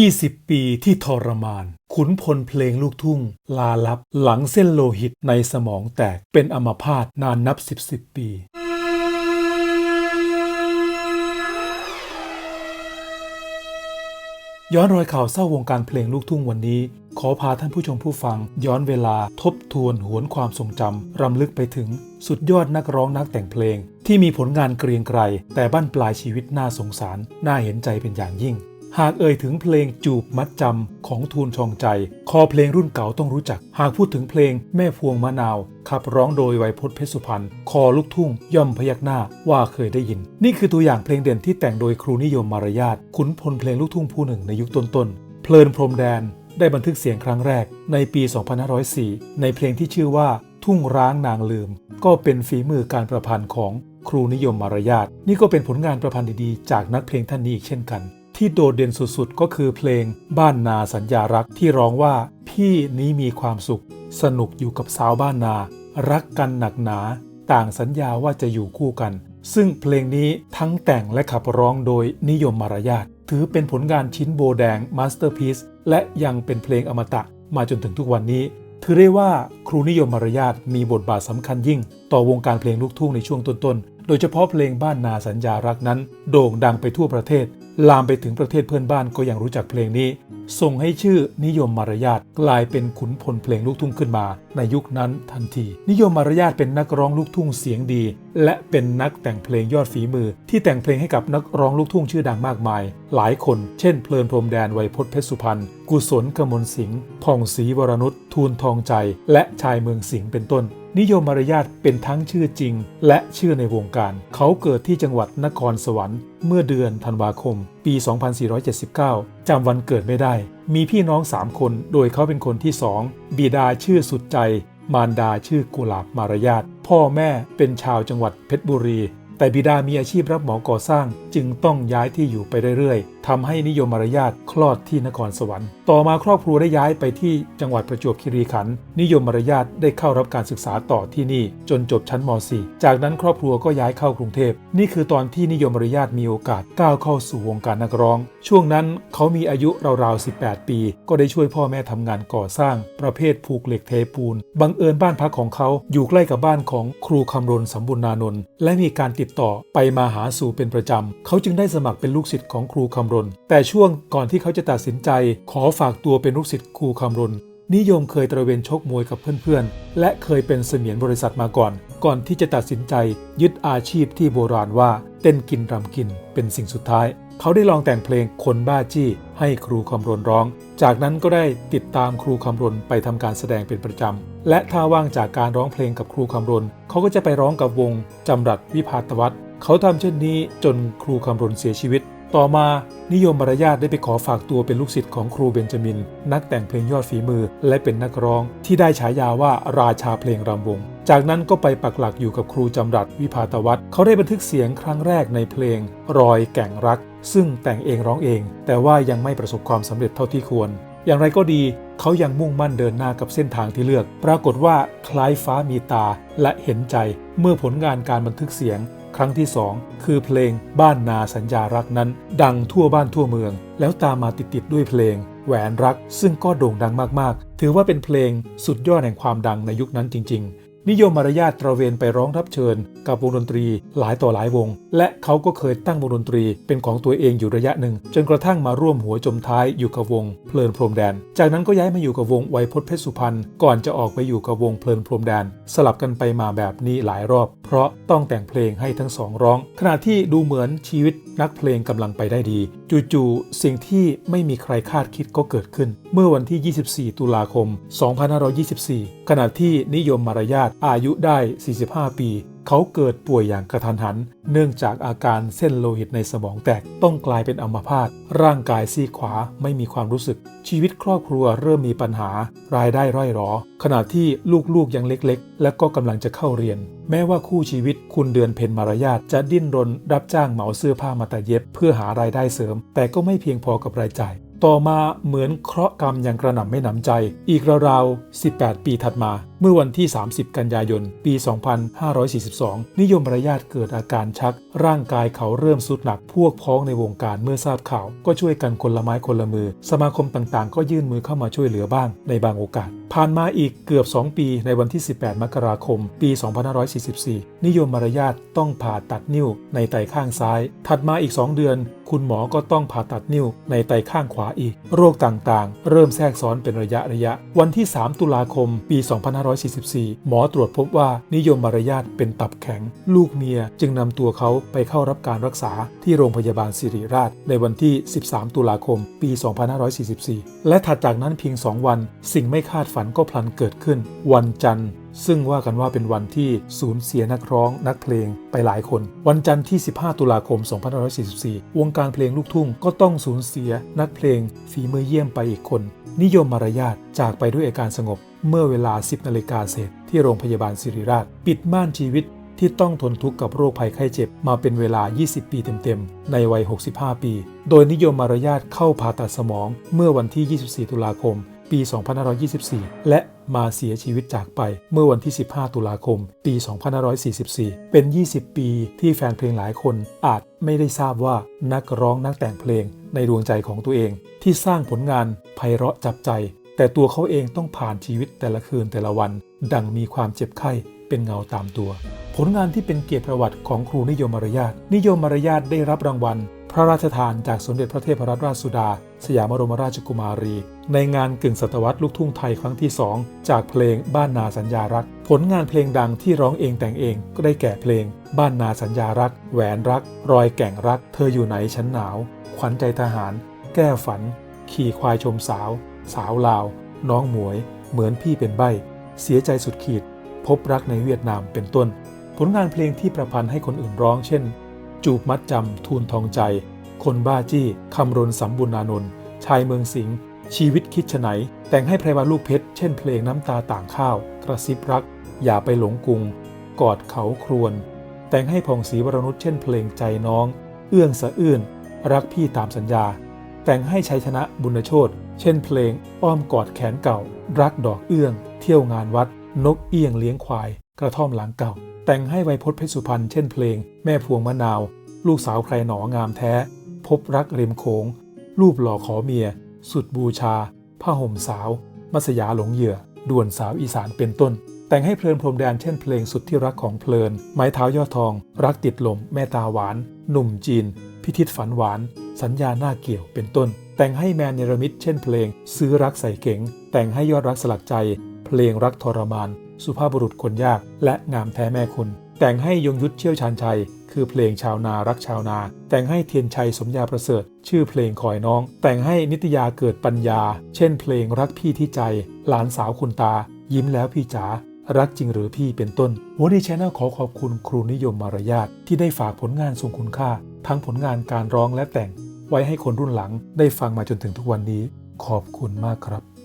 20 ปีที่ทรมาน ขุนพลเพลงลูกทุ่ง ลาลับหลังเส้นโลหิตในสมองแตกเป็นอัมพาตนานนับ 10 10ปีย้อนรอยข่าวเศร้าวงการเพลงลูกทุ่งวันนี้ ขอพาท่านผู้ชมผู้ฟัง ย้อนเวลาทบทวนหวนความทรงจำรำลึกไปถึง สุดยอดนักร้องนักแต่งเพลง ที่มีผลงานเกรียงไกรแต่บั้นปลายชีวิตน่าสงสาร น่าเห็นใจเป็นอย่างยิ่ง หากเอ่ยถึงเพลงจูบมัดจำของทูลชองใจ คอเพลงรุ่นเก่าต้องรู้จัก หากพูดถึงเพลงแม่พวงมะนาว ขับร้องโดยไวยพจน์เพชรสุพรรณคอลูกทุ่ง ย่อมพยักหน้าว่าเคยได้ยิน นี่คือตัวอย่างเพลงเด่นที่แต่งโดยครูนิยมมารยาทขุนพลเพลงลูกทุ่งผู้หนึ่งในยุคต้นๆเพลินพรมแดน ได้บันทึกเสียงครั้งแรกในปี 2504 ในเพลงที่ชื่อว่าทุ่งร้างนางลืม ก็เป็นฝีมือการประพันธ์ของครูนิยมมารยาทนี่ก็เป็นผลงานประพันธ์ดีๆ จากนักเพลงท่านนี้อีกเช่นกัน ที่โดดเด่นสุดๆ ก็คือเพลงบ้านนาสัญญารักที่ร้องว่า พี่นี้มีความสุข สนุกอยู่กับสาวบ้านนา รักกันหนักหนา ต่างสัญญาว่าจะอยู่คู่กัน ซึ่งเพลงนี้ทั้งแต่งและขับร้องโดยนิยมมารยาทถือเป็นผลงานชิ้นโบแดงมาสเตอร์พีซและยังเป็นเพลงอมตะมาจนถึงทุกวันนี้ ถือได้ว่าครูนิยมมารยาทมีบทบาทสำคัญยิ่ง ต่อวงการเพลงลูกทุ่งในช่วงต้นๆ โดยเฉพาะเพลงบ้านนาสัญญารักนั้น โด่งดังไปทั่วประเทศ ลามไปถึงประเทศเพื่อนบ้านก็ยังรู้จักเพลงนี้ ส่งให้ชื่อนิยมมารยาทกลายเป็นขุนพลเพลงลูกทุ่งขึ้นมา ในยุคนั้นทันที นิยมมารยาทเป็นนักร้องลูกทุ่งเสียงดี และเป็นนักแต่งเพลงยอดฝีมือ ที่แต่งเพลงให้กับนักร้องลูกทุ่งชื่อดังมากมาย หลายคน เช่น เพลินพรมแดนไวยพจน์เพชรสุพรรณกุศลกมลสิงห์ผ่องศรีวรนุชทูลทองใจ และชายเมืองสิงห์เป็นต้น นิยมมารยาทเป็นทั้งชื่อจริง และชื่อในวงการ เขาเกิดที่จังหวัดนครสวรรค์เมื่อเดือนธันวาคม ปี 2479 จำวันเกิดไม่ได้ มีพี่น้อง 3 คน โดยเขาเป็นคนที่ 2 บิดาชื่อสุดใจ มารดาชื่อกุหลาบมารยาท พ่อแม่เป็นชาวจังหวัดเพชรบุรี แต่บิดามีอาชีพรับเหมาก่อสร้างจึงต้องย้ายที่อยู่ไปเรื่อยๆทำให้นิยมมารยาทคลอดที่นครสวรรค์ ต่อมาครอบครัวได้ย้ายไปที่จังหวัดประจวบคีรีขันธ์นิยมมารยาทได้เข้ารับการศึกษาต่อที่นี่ จนจบชั้นม .4 จากนั้นครอบครัวก็ย้ายเข้ากรุงเทพ นี่คือตอนที่นิยมมารยาทมีโอกาสก้าวเข้าสู่วงการนักร้อง ช่วงนั้นเขามีอายุราวๆ 18 ปี ก็ได้ช่วยพ่อแม่ทำงานก่อสร้าง ประเภทผูกเหล็กเทปูน บังเอิญบ้านพักของเขาอยู่ใกล้กับบ้านของครูคำรณสมบุญนานนท์และมีการติดต่อไปมาหาสู่เป็นประจำ เขาจึงได้สมัครเป็นลูกศิษย์ของครูคำรณ แต่ช่วงก่อนที่เขาจะตัดสินใจ ขอฝากตัวเป็นลูกศิษย์ครูคำรณ นิยมเคยตระเวนชกมวยกับเพื่อนๆ และเคยเป็นเสมียนบริษัทมาก่อน ก่อนที่จะตัดสินใจ ยึดอาชีพที่โบราณว่า เต้นกินรำกินเป็นสิ่งสุดท้าย เขาได้ลองแต่งเพลงคนบ้าจี้ให้ครูคำรณร้อง จากนั้นก็ได้ติดตามครูคำรณไปทำการแสดงเป็นประจำ และถ้าว่างจากการร้องเพลงกับครูคำรณเขาก็จะไปร้องกับวงจำรัดวิพาตวัฒน์เขาทำเช่นนี้จนครูคำรณเสียชีวิต ต่อมานิยมมารยาทได้ไปขอฝากตัวเป็นลูกศิษย์ของครูเบนจามิน นักแต่งเพลงยอดฝีมือและเป็นนักร้อง ที่ได้ฉายาว่าราชาเพลงรำวง จากนั้นก็ไปปักหลักอยู่กับครูจำรัดวิพาตวัฒน์เขาได้บันทึกเสียงครั้งแรกในเพลง รอยแก่งรัก ซึ่งแต่งเองร้องเอง แต่ว่ายังไม่ประสบความสำเร็จเท่าที่ควร อย่างไรก็ดี เขายังมุ่งมั่นเดินหน้ากับเส้นทางที่เลือก ปรากฏว่าคล้ายฟ้ามีตาและเห็นใจ เมื่อผลงานการบันทึกเสียง ครั้งที่ 2 คือเพลงบ้านนาสัญญารักนั้น ดังทั่วบ้านทั่วเมือง แล้วตามมาติดๆด้วยเพลง แหวนรัก ซึ่งก็โด่งดังมากๆ ถือว่าเป็นเพลงสุดยอดแห่งความดังในยุคนั้นจริง ๆ นิยมมารยาทตระเวนไปร้องรับเชิญ กับวงดนตรีหลายต่อหลายวง และเขาก็เคยตั้งวงดนตรีเป็นของตัวเองอยู่ระยะหนึ่ง จนกระทั่งมาร่วมหัวจมท้ายอยู่กับวง เพลินพรมแดน จากนั้นก็ย้ายมาอยู่กับวงไวยพจน์เพชรสุพรรณก่อนจะออกไปอยู่กับวงเพลินพรมแดน สลับกันไปมาแบบนี้หลายรอบ เพราะต้องแต่งเพลงให้ทั้งสองร้อง ขณะที่ดูเหมือนชีวิตนักเพลงกำลังไปได้ดีจู่ๆสิ่งที่ไม่มีใครคาดคิดก็เกิดขึ้น เมื่อวันที่ 24 ตุลาคม 2524 ขณะที่นิยมมารยาทอายุได้ 45 ปี เขาเกิดป่วยอย่างกระทันหัน เนื่องจากอาการเส้นโลหิตในสมองแตกต้องกลายเป็นอัมพาตร่างกายซีขวาไม่มีความรู้สึก ชีวิตครอบครัวเริ่มมีปัญหา รายได้ร่อยหรอ ขณะที่ลูกๆยังเล็กๆ และก็กำลังจะเข้าเรียน แม้ว่าคู่ชีวิตคุณเดือนเพ็ญมารยาทจะดิ้นรนรับจ้างเหมาเสื้อผ้ามาตัดเย็บ เพื่อหารายได้เสริม แต่ก็ไม่เพียงพอกับรายจ่ายต่อมาเหมือนเคราะห์กรรมยังกระหน่ำไม่หนำใจ อีกราวๆ18 ปีถัดมาเมื่อวันที่ 30 กันยายน ปี 2542 นิยมมารยาทเกิดอาการชัก ร่างกายเขาเริ่มสุดหนัก พวกพ้องในวงการเมื่อทราบข่าว ก็ช่วยกันคนละไม้คนละมือ สมาคมต่างๆ ก็ยื่นมือเข้ามาช่วยเหลือบ้างในบางโอกาส ผ่านมาอีกเกือบ 2 ปีในวันที่ 18 มกราคม ปี 2544 นิยมมารยาทต้องผ่าตัดนิ้วในไตข้างซ้าย ถัดมาอีก 2 เดือน คุณหมอก็ต้องผ่าตัดนิ้วในไตข้างขวาอีก โรคต่างๆ เริ่มแทรกซ้อนเป็นระยะระยะ วันที่ 3 ตุลาคม ปี2544 หมอตรวจพบว่านิยมมารยาทเป็นตับแข็ง ลูกเมียจึงนำตัวเขาไปเข้ารับการรักษาที่โรงพยาบาลสิริราช ในวันที่ 13 ตุลาคม ปี 2544 และถัดจากนั้นเพียง 2 วัน สิ่งไม่คาดฝันก็พลันเกิดขึ้น วันจันทร์ซึ่งว่ากันว่าเป็นวันที่สูญเสียนักร้องนักเพลงไปหลายคน วันจันทร์ที่ 15 ตุลาคม 2544 วงการเพลงลูกทุ่งก็ต้องสูญเสียนักเพลงฝีมือเยี่ยมไปอีกคน นิยมมารยาทจากไปด้วยอาการสงบ เมื่อเวลา 10นาฬิกาเศษที่โรงพยาบาลศิริราช ปิดม่านชีวิตที่ต้องทนทุกข์กับโรคภัยไข้เจ็บมาเป็นเวลา 20 ปีเต็มๆ ในวัย 65 ปี โดยนิยมมารยาทเข้าผ่าตัดสมองเมื่อวันที่ 24 ตุลาคม ปี 2524 และมาเสียชีวิตจากไปเมื่อวันที่ 15 ตุลาคม ปี 2544 เป็น 20 ปีที่แฟนเพลงหลายคนอาจไม่ได้ทราบว่านักร้องนักแต่งเพลงในดวงใจของตัวเอง ที่สร้างผลงานไพเราะจับใจ แต่ตัวเขาเองต้องผ่านชีวิตแต่ละคืนแต่ละวัน ดังมีความเจ็บไข้เป็นเงาตามตัว ผลงานที่เป็นเกียรติประวัติของครูนิยมมารยาทนิยมมารยาทได้รับรางวัล พระราชทานจากสมเด็จพระเทพรัตนราชสุดา สยามบรมราชกุมารี ในงานกึ่งศตวรรษลูกทุ่งไทยครั้งที่ 2 จากเพลงบ้านนาสัญญารัก ผลงานเพลงดังที่ร้องเองแต่งเองก็ได้แก่เพลง บ้านนาสัญญารัก แหวนรัก รอยแก่งรัก เธออยู่ไหนฉันหนาว ขวัญใจทหาร แก้ฝัน ขี่ควายชมสาว สาวลาว น้องหมวย เหมือนพี่เป็นใบ เสียใจสุดขีด พบรักในเวียดนามเป็นต้น ผลงานเพลงที่ประพันธ์ให้คนอื่นร้องเช่น จูบมัดจำทูลทองใจ คนบ้าจี้คำรณสัมบุญนานนท์ชายเมืองสิงห์ชีวิตคิดฉไหน แต่งให้ไพรวันลูกเพชร เช่นเพลงน้ำตาต่างข้าว กระซิบรัก อย่าไปหลงกรุง กอดเขาครวน แต่งให้ผ่องศรีวรนุชเช่นเพลงใจน้อง เอื้องสะอื้น รักพี่ตามสัญญา แต่งให้ชัยชนะบุญโชตเช่นเพลงอ้อมกอดแขนเก่า รักดอกเอื้อง เที่ยวงานวัด นกเอี้ยงเลี้ยงควาย กระท่อมหลังเก่า แต่งให้ไวยพจน์เพชรสุพรรณเช่นเพลง แม่พวงมะนาว ลูกสาวใครหนองามแท้ พบรักริมโขงรูปหล่อขอเมีย สุดบูชา ผ้าห่มสาว มัสยาหลงเหยื่อ ด่วนสาวอีสานเป็นต้น แต่งให้เพลินพรมแดนเช่นเพลงสุดที่รักของเพลิน ไม้เท้ายอดทอง รักติดลม แม่ตาหวาน หนุ่มจีน พิทิศฝันหวาน สัญญาหน้าเกี่ยวเป็นต้น แต่งให้แมนเนรมิตเช่นเพลง ซื้อรักใส่เก๋ง แต่งให้ยอดรักสลักใจ เพลงรักทรมาน สุภาพบุรุษคนยาก และงามแท้แม่คุณ แต่งให้ยงยุทธเชี่ยวชาญชัย คือเพลงชาวนารักชาวนา แต่งให้เทียนชัยสมยาประเสริฐ ชื่อเพลงคอยน้อง แต่งให้นิตยาเกิดปัญญา เช่น เพลงรักพี่ที่ใจ หลานสาวคุณตา ยิ้มแล้วพี่จ๋ารักจริงหรือพี่เป็นต้นหัวดีชแนลขอขอบคุณครูนิยมมารยาทที่ได้ฝากผลงานทรงคุณค่า ทั้งผลงานการร้องและแต่ง ไว้ให้คนรุ่นหลังได้ฟังมาจนถึงทุกวันนี้ ขอบคุณมากครับ